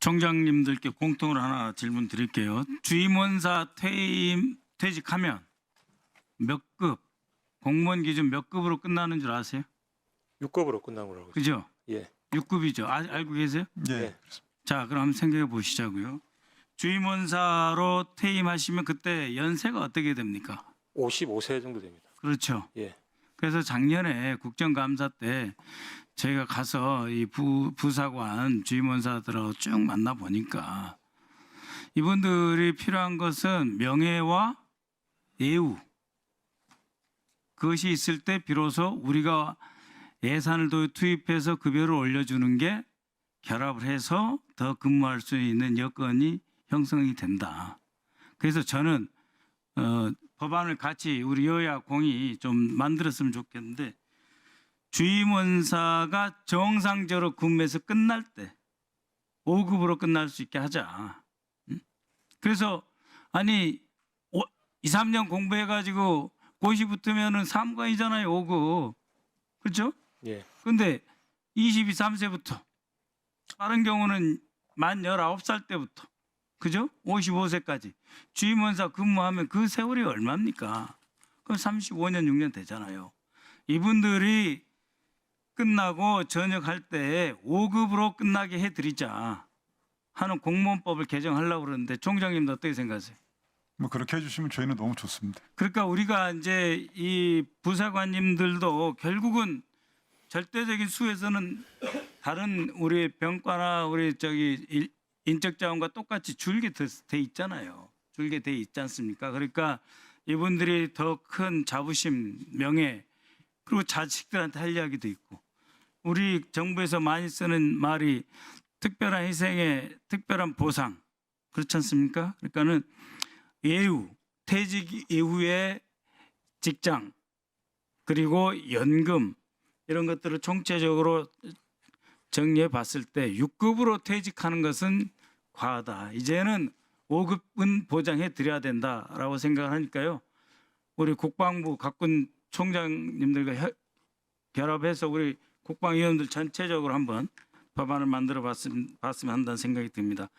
총장님들께 공통으로 하나 질문 드릴게요. 주임원사 퇴임 퇴직하면 몇 급, 공무원 기준 몇 급으로 끝나는 줄 아세요? 6급으로 끝난 거라고. 그죠? 예. 6급이죠. 아, 알고 계세요? 예. 네. 자, 그럼 한번 생각해 보시자고요. 주임원사로 퇴임하시면 그때 연세가 어떻게 됩니까? 55세 정도 됩니다. 그렇죠. 예. 그래서 작년에 국정감사 때 저희가 가서 이 부, 부사관 주임원사들하고 쭉 만나 보니까 이분들이 필요한 것은 명예와 예우 그것이 있을 때 비로소 우리가 예산을 더 투입해서 급여를 올려주는 게 결합을 해서 더 근무할 수 있는 여건이 형성이 된다. 그래서 저는 어, 법안을 같이 우리 여야 공이 좀 만들었으면 좋겠는데 주임 원사가 정상적으로 근무해서 끝날 때 5급으로 끝날 수 있게 하자. 응? 그래서 아니 2, 3년 공부해 가지고 고시 붙으면은 3관이잖아요, 5급. 그렇죠? 예. 근데 22, 3세부터 다른 경우는 만 19살 때부터 그죠? 55세까지 주임원사 근무하면 그 세월이 얼마입니까? 그럼 35년, 6년 되잖아요. 이분들이 끝나고 전역할 때 5급으로 끝나게 해드리자 하는 공무원법을 개정하려고 그러는데 총장님도 어떻게 생각하세요? 뭐 그렇게 해주시면 저희는 너무 좋습니다. 그러니까 우리가 이제 이 부사관님들도 결국은 절대적인 수에서는 다른 우리 병과나 우리 저기 일- 인적 자원과 똑같이 줄게 돼- 돼 있잖아요. 줄게 돼 있지 않습니까? 그러니까 이분들이 더 큰 자부심, 명예 그리고 자식들한테 할 이야기도 있고 우리 정부에서 많이 쓰는 말이 특별한 희생에 특별한 보상 그렇지 않습니까? 그러니까는 예우 퇴직 이후에 직장 그리고 연금 이런 것들을 총체적으로 정리해 봤을 때 6급으로 퇴직하는 것은 과하다. 이제는 5급은 보장해 드려야 된다라고 생각하니까요. 우리 국방부 각군 총장님들과 혀- 결합해서 우리 국방위원들 전체적으로 한번 법안을 만들어 봤으면, 한다는 생각이 듭니다.